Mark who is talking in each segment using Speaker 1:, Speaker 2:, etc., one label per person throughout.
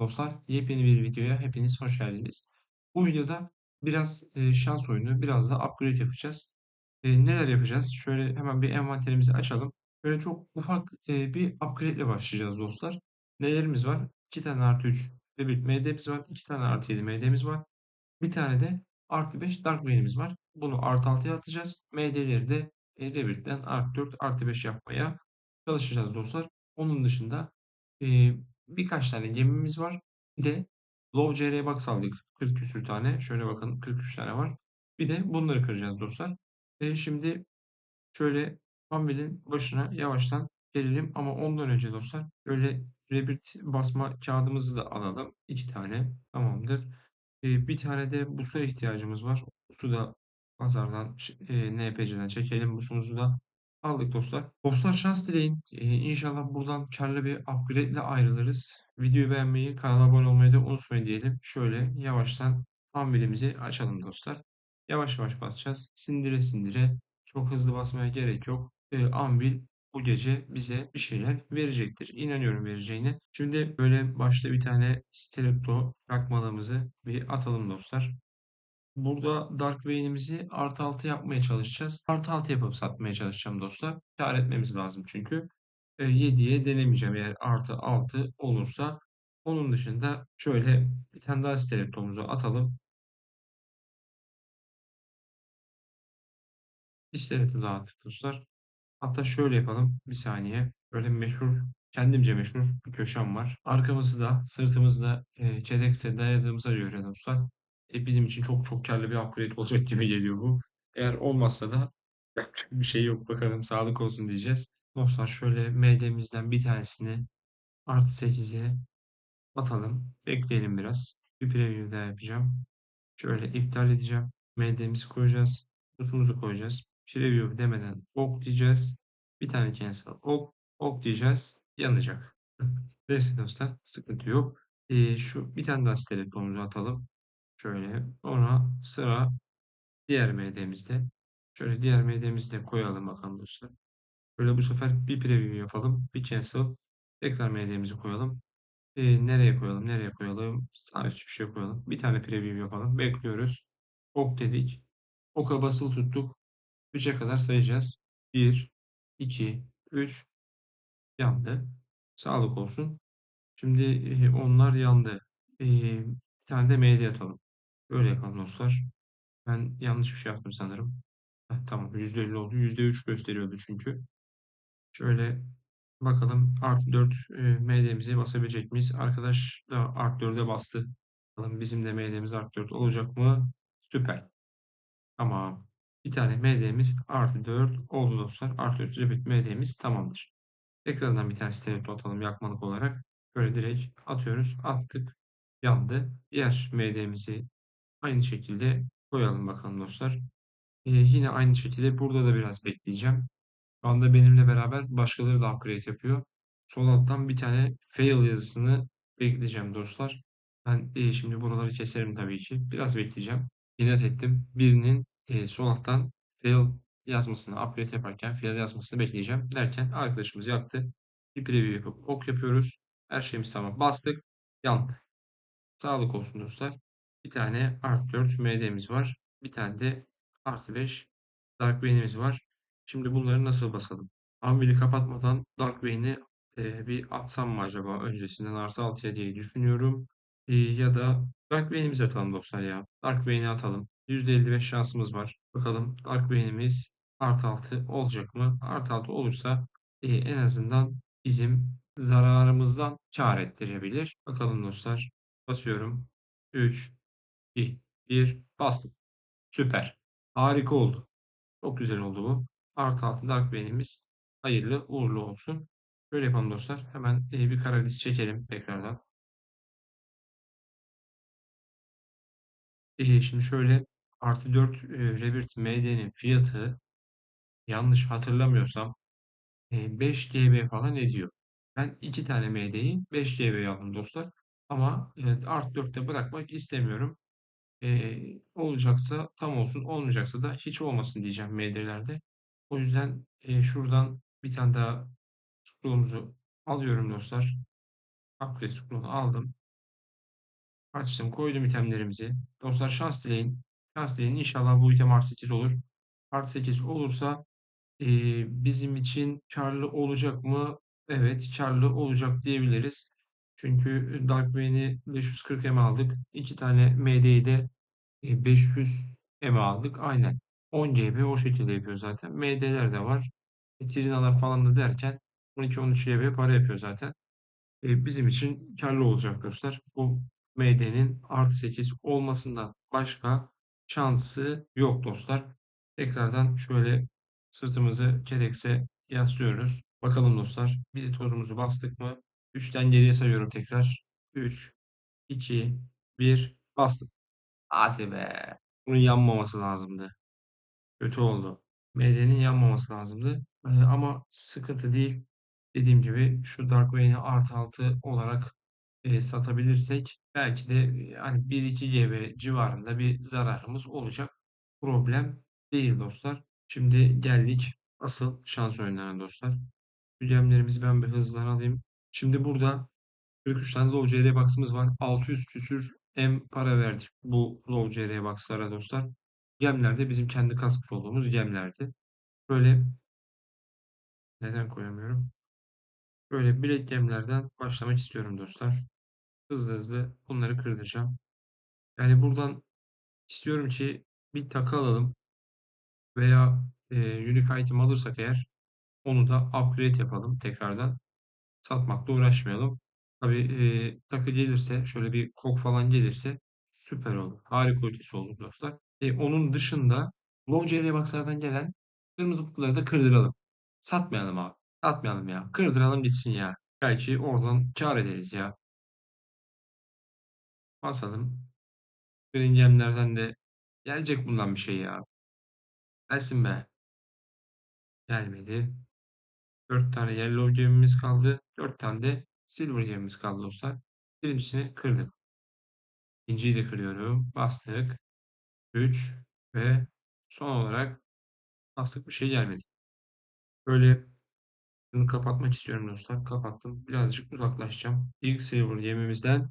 Speaker 1: Dostlar, yepyeni bir videoya hepiniz hoş geldiniz. Bu videoda biraz e, şans oyunu, biraz da upgrade yapacağız. E, neler yapacağız? Şöyle hemen bir envanterimizi açalım. Böyle çok ufak e, bir upgrade ile başlayacağız dostlar. Nelerimiz var? 2 tane artı 3 ve bir MD'miz var. 2 tane artı 7 MD'miz var. Bir tane de artı 5 Dark Vayne'imiz var. Bunu artı 6'ya atacağız. MD'leri de e, Rebirth'ten artı 4 artı 5 yapmaya çalışacağız dostlar. Onun dışında e, birkaç tane gemimiz var. Bir de Low CR Box aldık. 40 küsür tane. Şöyle bakın 43 tane var. Bir de bunları kıracağız dostlar. E, şimdi şöyle Anvil'in başına yavaştan gelelim. Ama ondan önce dostlar şöyle Rebirth basma kağıdımızı da alalım. İki tane. Tamamdır. E, bir tane de busa ihtiyacımız var. Busu da pazardan e, NPC'den çekelim. Busumuzu da aldık dostlar. Dostlar şans dileyin. E, inşallah buradan karlı bir upgrade ile ayrılırız. Videoyu beğenmeyi, kanala abone olmayı da unutmayın diyelim. Şöyle yavaştan Anvil'imizi açalım dostlar. Yavaş yavaş basacağız. Sindire sindire. Çok hızlı basmaya gerek yok. E, Anvil bu gece bize bir şeyler verecektir. İnanıyorum vereceğine. Şimdi böyle başta bir tane Stiletto bırakmalığımızı bir atalım dostlar. Burada Dark Vayne'imizi artı 6 yapmaya çalışacağız. Artı 6 yapıp satmaya çalışacağım dostlar. Kâr etmemiz lazım çünkü. E, 7'ye denemeyeceğim eğer artı 6 olursa. Onun dışında şöyle bir tane daha Stiletto'muzu atalım. Bir Stiletto daha attık dostlar. Hatta şöyle yapalım. Bir saniye. Böyle meşhur, kendimce meşhur bir köşem var. Arkamızı da sırtımızı da e, Kedex'e dayadığımıza göre dostlar. E, bizim için çok çok karlı bir upgrade olacak gibi geliyor bu. Eğer olmazsa da yapacak bir şey yok. Bakalım sağlık olsun diyeceğiz. Dostlar şöyle MD'mizden bir tanesini artı 8'e atalım. Bekleyelim biraz. Bir preview daha yapacağım. Şöyle iptal edeceğim. MD'mizi koyacağız. Pusumuzu koyacağız. Preview demeden ok diyeceğiz. Bir tane cancel ok. Ok diyeceğiz. Yanacak. Neyse dostlar sıkıntı yok. Ee, şu bir tane daha telefonumuzu atalım. Şöyle. Sonra sıra diğer MD'mizde. Şöyle diğer MD'mizi de koyalım bakalım dostlar. Böyle bu sefer bir preview yapalım. Bir cancel. Tekrar MD'mizi koyalım. Ee, nereye koyalım? Nereye koyalım? Sağ üst köşeye koyalım. Bir tane preview yapalım. Bekliyoruz. Ok dedik. Oka basılı tuttuk. 3'e kadar sayacağız. 1, 2, 3 yandı. Sağlık olsun. Şimdi e, onlar yandı. E, bir tane de MD atalım. Böyle yapalım dostlar. Ben yanlış bir şey yaptım sanırım. Heh, tamam %50 oldu. %3 gösteriyordu çünkü. Şöyle bakalım artı 4 e, MD'mizi basabilecek miyiz? Arkadaş da artı 4'e bastı. Bakalım bizim de MD'miz artı 4 olacak mı? Süper. Tamam. Bir tane MD'miz artı 4 oldu dostlar. Artı 4 Rabbit MD'miz tamamdır. Tekrardan bir tane stereo atalım yakmalık olarak. Böyle direkt atıyoruz. Attık. Yandı. Diğer MD'mizi aynı şekilde koyalım bakalım dostlar. Ee, yine aynı şekilde burada da biraz bekleyeceğim. Şu anda benimle beraber başkaları da upgrade yapıyor. Sol alttan bir tane fail yazısını bekleyeceğim dostlar. Ben e, şimdi buraları keserim tabii ki. Biraz bekleyeceğim. İnat ettim. Birinin e, sol alttan fail yazmasını, upgrade yaparken fail yazmasını bekleyeceğim. Derken arkadaşımız yaptı. Bir preview yapıp ok yapıyoruz. Her şeyimiz tamam. Bastık. Yandı. Sağlık olsun dostlar. Bir tane artı 4 MD'miz var. Bir tane de artı 5 Dark Vayne'imiz var. Şimdi bunları nasıl basalım? Anvil'i kapatmadan Dark Vayne'i e, bir atsam mı acaba öncesinden artı 6'ya diye düşünüyorum. E, ya da Dark Vayne'imizi atalım dostlar ya. Dark Vayne'i atalım. %55 şansımız var. Bakalım Dark Vayne'imiz artı 6 olacak mı? Artı 6 olursa e, en azından bizim zararımızdan kar ettirebilir. Bakalım dostlar. Basıyorum. 3, 2, 1 bastım. Süper. Harika oldu. Çok güzel oldu bu. Artı altı Dark Vayne'imiz hayırlı uğurlu olsun. Böyle yapalım dostlar. Hemen e, bir kara list çekelim tekrardan. E, şimdi şöyle artı 4 e, Rebirth MD'nin fiyatı yanlış hatırlamıyorsam e, 5 GB falan ediyor. Ben 2 tane MD'yi 5 GB aldım dostlar. Ama e, artı 4'te bırakmak istemiyorum. E, olacaksa tam olsun, olmayacaksa da hiç olmasın diyeceğim MD'lerde. O yüzden e, şuradan bir tane daha scroll'umuzu alıyorum dostlar. Upgrade scroll'unu aldım. Açtım, koydum itemlerimizi. Dostlar şans dileyin. Şans dileyin. İnşallah bu item artı 8 olur. Artı 8 olursa eee, bizim için karlı olacak mı? Evet, karlı olacak diyebiliriz. Çünkü Dark Vayne'i 540 M aldık. İki tane MD'yi de e, 500 M aldık. Aynen. 10 GB o şekilde yapıyor zaten. MD'ler de var. E, Trinalar falan da derken 12-13 GB para yapıyor zaten. E, bizim için karlı olacak dostlar. Bu MD'nin artı 8 olmasından başka şansı yok dostlar. Tekrardan şöyle sırtımızı KEDEX'e yaslıyoruz. Bakalım dostlar. Bir de tozumuzu bastık mı? 3'ten geriye sayıyorum tekrar. 3, 2, 1 bastım. Hadi be. Bunun yanmaması lazımdı. Kötü oldu. MD'nin yanmaması lazımdı. Ee, ama sıkıntı değil. Dediğim gibi şu Dark Vayne'i artı 6 olarak e, satabilirsek belki de yani 1-2 GB civarında bir zararımız olacak. Problem değil dostlar. Şimdi geldik asıl şans oyunlarına dostlar. Şu gemlerimizi ben bir hızlıdan alayım. Şimdi burada 43 tane Low CR Box'ımız var. 600 küsür M para verdik bu Low CR Box'lara dostlar. Gemler de bizim kendi kasmış olduğumuz gemlerdi. Böyle neden koyamıyorum? Böyle bilek gemlerden başlamak istiyorum dostlar. Hızlı hızlı bunları kırdıracağım. Yani buradan istiyorum ki bir takı alalım veya e, unique item alırsak eğer onu da upgrade yapalım tekrardan. Satmakla uğraşmayalım. Tabii e, takı gelirse şöyle bir kok falan gelirse süper olur. Harika ötesi olur dostlar. E, onun dışında Low CR Box'lardan gelen kırmızı kutuları da kırdıralım. Satmayalım abi. Satmayalım ya. Kırdıralım gitsin ya. Belki oradan kâr ederiz ya. Basalım. Gringemlerden de gelecek bundan bir şey ya. Gelsin be. Gelmedi. 4 tane yellow gemimiz kaldı. 4 tane de silver gemimiz kaldı dostlar. Birincisini kırdık. İkinciyi de kırıyorum. Bastık. 3 ve son olarak bastık bir şey gelmedi. Böyle bunu kapatmak istiyorum dostlar. Kapattım. Birazcık uzaklaşacağım. İlk silver gemimizden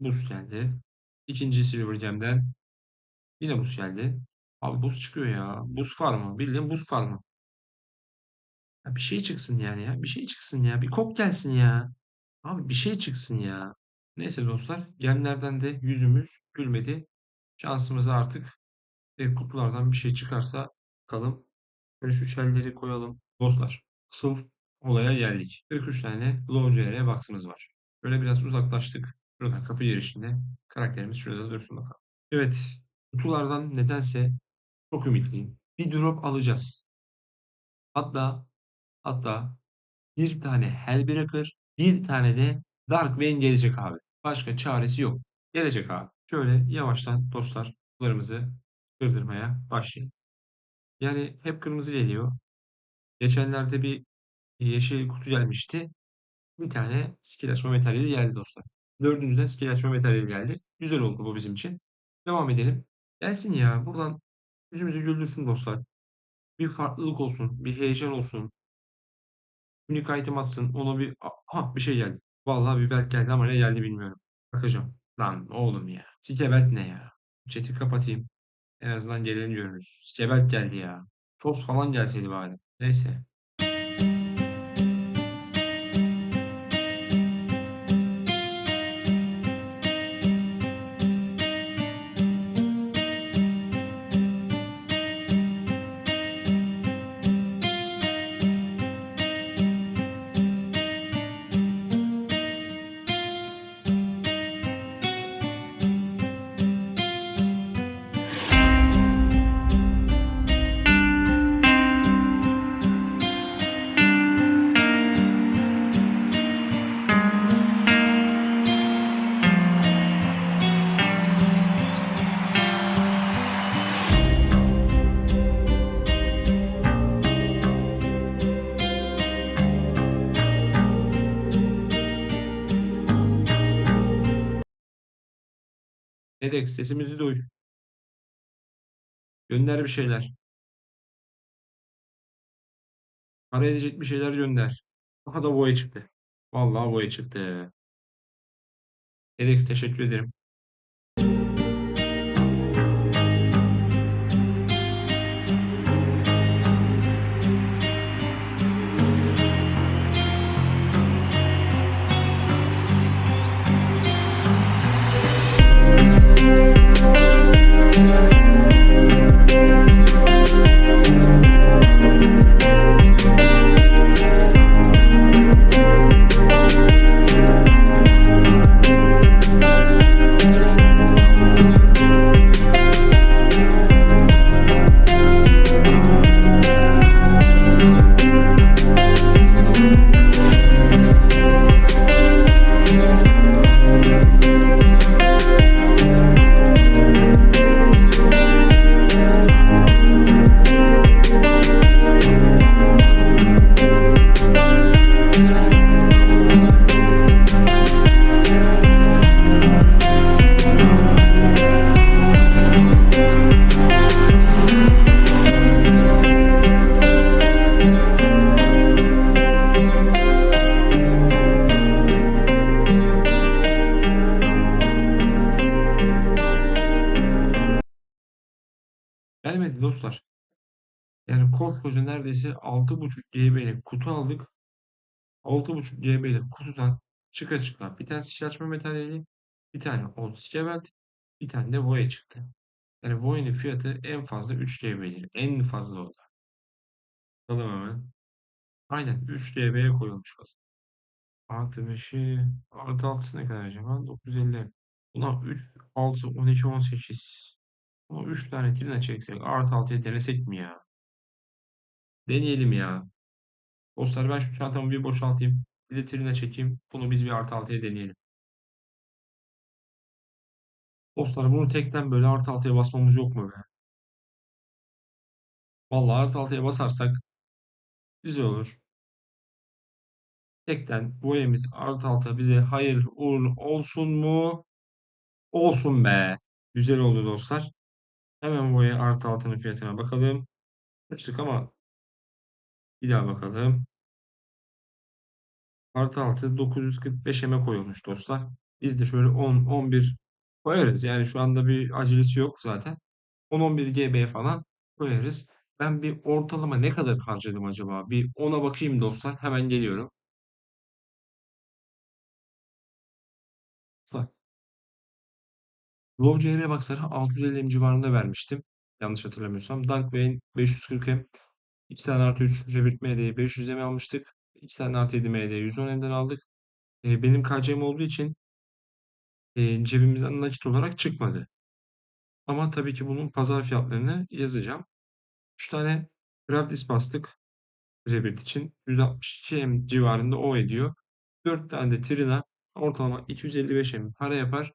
Speaker 1: buz geldi. İkinci silver gemden yine buz geldi. Abi buz çıkıyor ya. Buz farmı. Bildiğin buz farmı. Ya bir şey çıksın yani ya. Bir şey çıksın ya. Bir kok gelsin ya. Abi bir şey çıksın ya. Neyse dostlar. Gemlerden de yüzümüz gülmedi. Şansımızı artık e, kutulardan bir şey çıkarsa bakalım. Böyle şu şelleri koyalım. Dostlar asıl olaya geldik. 43 tane Low CR box'ımız var. Böyle biraz uzaklaştık. Şurada kapı girişinde. Karakterimiz şurada dursun bakalım. Evet. Kutulardan nedense çok ümitliyim. Bir drop alacağız. Hatta hatta bir tane Hellbreaker, bir tane de Dark Vayne gelecek abi. Başka çaresi yok. Gelecek abi. Şöyle yavaştan dostlar kutularımızı kırdırmaya başlayalım. Yani hep kırmızı geliyor. Geçenlerde bir yeşil kutu gelmişti. Bir tane skill açma materyali geldi dostlar. Dördüncüden skill açma materyali geldi. Güzel oldu bu bizim için. Devam edelim. Gelsin ya. Buradan yüzümüzü güldürsün dostlar. Bir farklılık olsun. Bir heyecan olsun. Unique item atsın. Ona bir... Ha bir şey geldi. Vallahi bir belt geldi ama ne geldi bilmiyorum. Bakacağım. Lan oğlum ya. Skebelt ne ya? Chat'i kapatayım. En azından geleni görürüz. Skebelt geldi ya. Sos falan gelseydi bari. Neyse. Edex sesimizi duy. Gönder bir şeyler. Para edecek bir şeyler gönder. Aha da boya çıktı. Vallahi boya çıktı. Edex teşekkür ederim. Koskoca neredeyse 6.5 GB'lik kutu aldık. 6.5 GB'lik kutudan çıka çıka bir tane şişe açma materyali, bir tane old Skevelt, bir tane de Voya çıktı. Yani Voya'nın fiyatı en fazla 3 GB'dir. En fazla o da. Bakalım hemen. Aynen 3 GB'ye koyulmuş fazla. Artı 5'i artı 6'sı ne kadar acaba? 950. Buna 3, 6, 12, 18. Buna 3 tane trina çeksek artı 6'ya denesek mi ya? Deneyelim ya. Dostlar ben şu çantamı bir boşaltayım. Bir de trina çekeyim. Bunu biz bir artı 6'ya deneyelim. Dostlar bunu tekten böyle artı 6'ya basmamız yok mu be? Vallahi artı 6'ya basarsak güzel olur. Tekten bu evimiz artı 6 bize hayır uğurlu olsun mu? Olsun be. Güzel oldu dostlar. Hemen ev artı 6'nın fiyatına bakalım. Açtık ama bir daha bakalım. Artı 6 945 eme koyulmuş dostlar. Biz de şöyle 10 11 koyarız. Yani şu anda bir acelesi yok zaten. 10-11 GB falan koyarız. Ben bir ortalama ne kadar harcadım acaba? Bir ona bakayım dostlar. Hemen geliyorum. Dostlar, Low CR Boxer'a 650 M civarında vermiştim. Yanlış hatırlamıyorsam. Dark Vayne 540 M. 2 tane artı 3 Revit MD'yi 500 M almıştık. 2 tane artı 7 MD 110 M'den aldık. E, benim KC'm olduğu için e, cebimizden nakit olarak çıkmadı. Ama tabii ki bunun pazar fiyatlarını yazacağım. 3 tane Gravis bastık. Revit için. 162 M civarında o ediyor. 4 tane de Trina ortalama 255 M para yapar.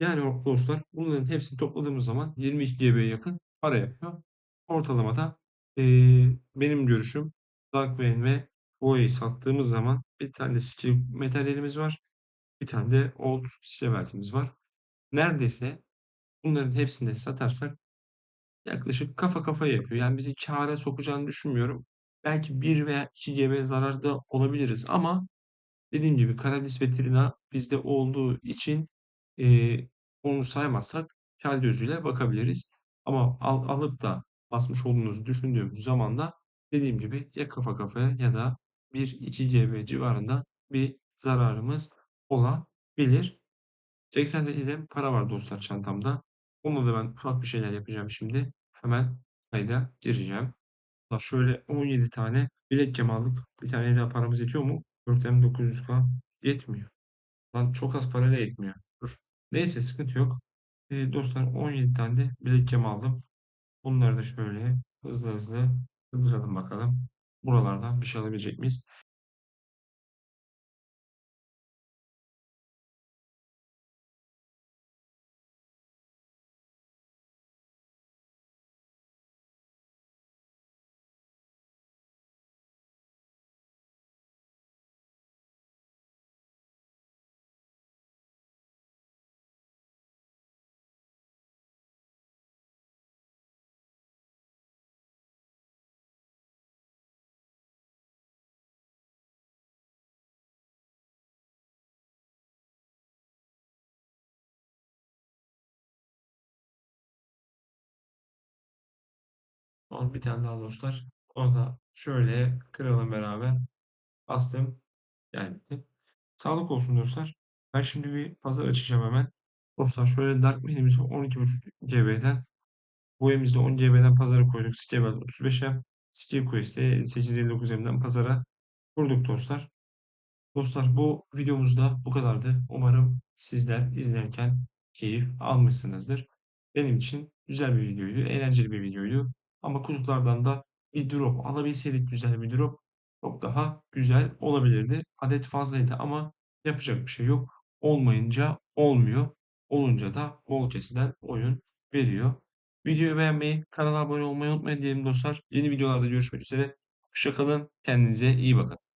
Speaker 1: Yani dostlar bunların hepsini topladığımız zaman 22 GB'ye yakın para yapıyor. Ortalamada eee, benim görüşüm Darkwing ve Huawei'yi sattığımız zaman bir tane skill materyalimiz var. Bir tane de old Skevelt'imiz var. Neredeyse bunların hepsini satarsak yaklaşık kafa kafaya yapıyor. Yani bizi kâra sokacağını düşünmüyorum. Belki 1 veya 2 GB zararda olabiliriz ama dediğim gibi Karadis ve bizde olduğu için eee, onu saymazsak kâr gözüyle bakabiliriz. Ama al- alıp da basmış olduğunuzu düşündüğümüz zaman da dediğim gibi ya kafa kafaya ya da 1-2 GB civarında bir zararımız olabilir. 88 M para var dostlar çantamda. Onunla da ben ufak bir şeyler yapacağım şimdi. Hemen kayda gireceğim. Bak Şöyle 17 tane bilek aldık. Bir tane daha paramız yetiyor mu? 4M900K yetmiyor. Lan çok az parayla yetmiyor. Dur. Neyse sıkıntı yok. Ee, dostlar 17 tane de bilek aldım. Bunları da şöyle hızlı hızlı hızlandıralım bakalım. Buralardan bir şey alabilecek miyiz? Son bir tane daha dostlar. Onu da şöyle kıralım beraber. Bastım. Gelmedi. Sağlık olsun dostlar. Ben şimdi bir pazar açacağım hemen. Dostlar şöyle Dark Mail'imizi 12.5 GB'den bu elimizde 10 GB'den pazara koyduk. Skebel 35'e. Skill Quest'e 58-59M'den pazara kurduk dostlar. Dostlar bu videomuz da bu kadardı. Umarım sizler izlerken keyif almışsınızdır. Benim için güzel bir videoydu. Eğlenceli bir videoydu. Ama kutulardan da bir drop alabilseydik güzel bir drop çok daha güzel olabilirdi. Adet fazlaydı ama yapacak bir şey yok. Olmayınca olmuyor. Olunca da bol kesilen oyun veriyor. Videoyu beğenmeyi, kanala abone olmayı unutmayın diyelim dostlar. Yeni videolarda görüşmek üzere. Hoşçakalın. Kendinize iyi bakın.